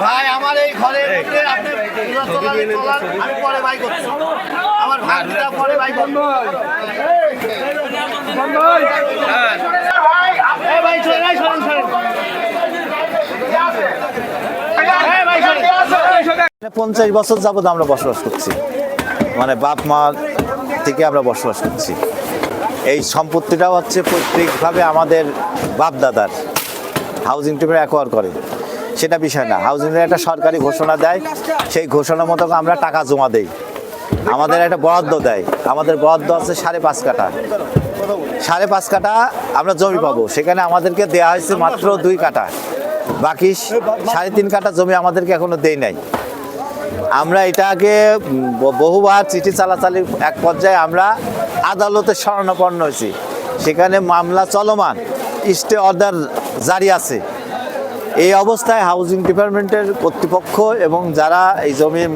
ভাই আমার এই ঘরে আমার আমি পরে ভাই করছি। আমার ভাইটা পরে ভাই বন্ধ। হ্যাঁ। পঞ্চাশ বছর যাবত আমরা বসবাস করছি। মানে বাপ, মা থেকে আমরা বসবাস করছি। এই সম্পত্তিটাও হচ্ছে পৈতৃকভাবে আমাদের বাপ দাদার হাউজিং টিমের অ্যাকোয়ার করে। সেটা বিষয় না। হাউজিংয়ের একটা সরকারি ঘোষণা দেয়। সেই ঘোষণা মতো আমরা টাকা জমা দেই। আমাদের একটা বরাদ্দ দেয়। আমাদের বরাদ্দ আছে সাড়ে পাঁচ কাঠা। সাড়ে পাঁচ কাঠা আমরা জমি পাবো। সেখানে আমাদেরকে দেয়া হয়েছে মাত্র দুই কাঠা। বাকি সাড়ে তিন কাঠা জমি আমাদেরকে এখনও দেয় নাই। আমরা এটাকে বহুবার চিঠি চালাচালি এক পর্যায়ে আমরা আদালতে শরণাপন্ন হয়েছি। সেখানে মামলা চলমান স্টে অর্ডার জারি আছে। এই অবস্থায় হাউজিং ডিপার্টমেন্টের কর্তৃপক্ষ এবং যারা এই জমির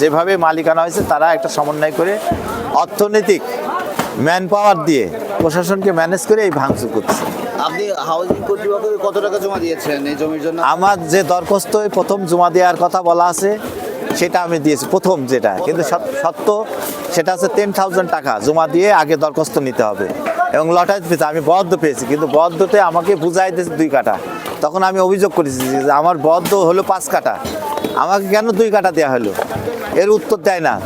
যেভাবে মালিকানা হয়েছে তারা একটা সমন্বয় করে অর্থনৈতিক ম্যান পাওয়ার দিয়ে প্রশাসনকে ম্যানেজ করে এই ভাঙচুর করছে। আপনি হাউজিং কর্তৃপক্ষকে কত টাকা জমা দিয়েছেন এই জমির জন্য? আমার যে দরখাস্ত প্রথম জমা দেওয়ার কথা বলা আছে সেটা আমি দিয়েছি প্রথম যেটা। কিন্তু সত- সত্য সেটা আছে টেন থাউজেন্ড টাকা জমা দিয়ে আগে দরখাস্ত নিতে হবে। এবং লটারি পেয়েছি আমি বরাদ্দ পেয়েছি কিন্তু বরাদ্দতে আমাকে বুঝাই দিয়েছে দুই কাটা তখন আমি অভিযোগ করেছি যে আমার বরাদ্দ হলো পাঁচ কাটা আমাকে কেন দুই কাটা দেওয়া হলো? এর উত্তর দেয় না।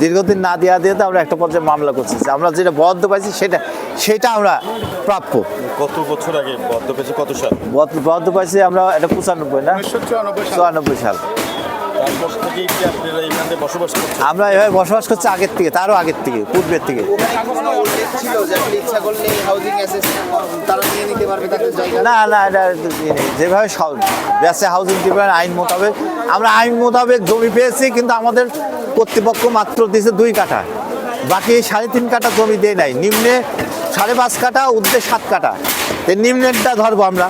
দীর্ঘদিন না দেওয়া দিয়ে তো আমরা একটা পর্যায়ে মামলা করছি। যে আমরা যেটা বরাদ্দ পাইছি সেটা সেটা আমরা প্রাপ্য। কত বছর আগে বদ্ধ পেয়েছে? কত সাল? বরাদ্দ বরাদ্দ পাইছি আমরা এটা পঁচানব্বই না? চুরানব্বই সাল। আমরা এভাবে বসবাস করছি আগের থেকে তারও আগের থেকে পূর্বের থেকে। না না এটা যেভাবে সব ব্যবসা হাউজিং ডিপার্টমেন্ট আইন মোতাবেক আমরা আইন মোতাবেক জমি পেয়েছি কিন্তু আমাদের কর্তৃপক্ষ মাত্র দিয়েছে দুই কাঠা। বাকি সাড়ে তিন কাঠা জমি দিয়ে নাই। নিম্নে সাড়ে পাঁচ কাঠা ঊর্ধ্বে সাত কাঠা। নিম্নেরটা ধরবো আমরা।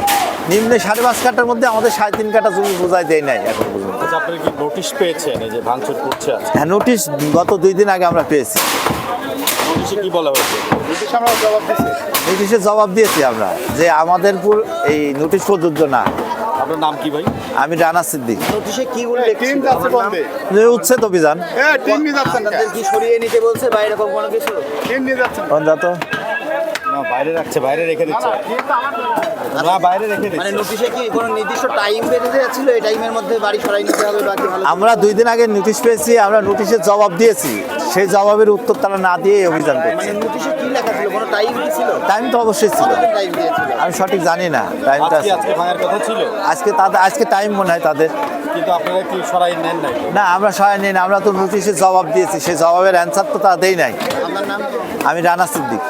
নিম্নে সাড়ে পাঁচ কাঠার মধ্যে আমাদের সাড়ে তিন কাঠা জমি বোঝাই দেয় নাই এখন পর্যন্ত। আচ্ছা আপনারা কি নোটিশ পেয়েছেন এই যে ভাঙচুর করছে হ্যাঁ নোটিশ গত দুই দিন আগে আমরা পেয়েছি। নোটিশে কি বলা হয়েছে? নোটিশের জবাব দিয়েছি। আমরা যে আমাদের এই নোটিশ প্রযোজ্য না। আপনার নাম কি ভাই? আমি রানা সিদ্দিক। নোটিশে কি উল্লেখ ছিল? যে উচ্ছেদ অভিযান। আপনাদের কি সরিয়ে নিতে বলছে বা এরকম কোনো কিছু? কোন যাতো না বাইরে রাখছে বাইরে রেখে দিচ্ছে। না বাইরে রেখে মানে নোটিশে কি কোনো নির্দিষ্ট টাইম বেঁধে দেওয়া ছিল এই টাইমের মধ্যে বাড়ি সরাই নিতে হবে বা আমরা দুই দিন আগে নোটিশ পেয়েছি আমরা নোটিশের জবাব দিয়েছি। সেই জবাবের উত্তর তারা না দিয়ে অভিযান করছে। মানে নোটিশে কি লেখা ছিল? কোনো টাইম কি ছিল? টাইম তো অবশ্যই ছিল। আমি সঠিক জানি না টাইমটা আজকে আজকে ভাঙার কথা ছিল? আজকে তাদের আজকে টাইম মনে হয় তাদের। কিন্তু আপনারা কি সরাই নেন নাই? না আমরা সরাই নিই না আমরা তো নোটিশের জবাব দিয়েছি। সেই জবাবের অ্যান্সার তো তারা দেই নাই। আমি রানা সিদ্দিক।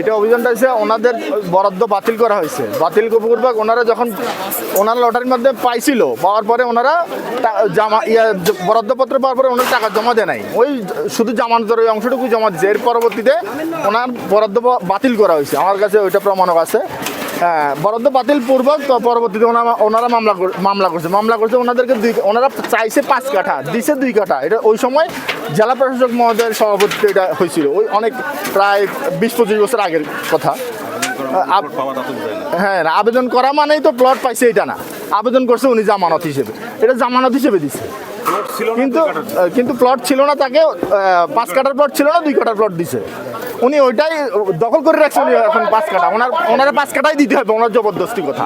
এটা অভিযানটা হয়েছে, ওনাদের বরাদ্দ বাতিল করা হয়েছে। বাতিল পূর্বক ওনারা যখন ওনারা লটারির মাধ্যমে পাইছিল, পাওয়ার পরে ওনারা জামা ইয়া, বরাদ্দপত্র পাওয়ার পরে ওনারা টাকা জমা দেয় নাই। ওই শুধু জামানতের ওই অংশটুকু জমা দেয় এর পরবর্তীতে ওনার বরাদ্দ বাতিল করা হয়েছে। আমার কাছে ওইটা প্রমাণক আছে। বরাদ্দ বাতিল পূর্বক পরবর্তীতে ওনারা ওনারা মামলা মামলা করছে। মামলা করছে ওনাদেরকে দুই ওনারা চাইছে পাঁচ কাঠা দিছে দুই কাঠা। এটা ওই সময় জেলা প্রশাসক মহোদয়ের সভাপতিত্বে এটা হয়েছিল। ওই অনেক প্রায় বিশ পঁচিশ বছর আগের কথা। হ্যাঁ আবেদন করা মানেই তো প্লট পাইছে এটা না। আবেদন করছে উনি জামানত হিসেবে। এটা জামানত হিসেবে দিচ্ছে কিন্তু কিন্তু প্লট ছিল না তাকে পাঁচ কাটার প্লট ছিল না দুই কাটার প্লট দিছে। উনি ওইটাই দখল করে রাখছে, উনি এখন পাঁচ কাটা। ওনার ওনারা পাঁচ কাটাই দিতে হবে, ওনার জবরদস্তি কথা।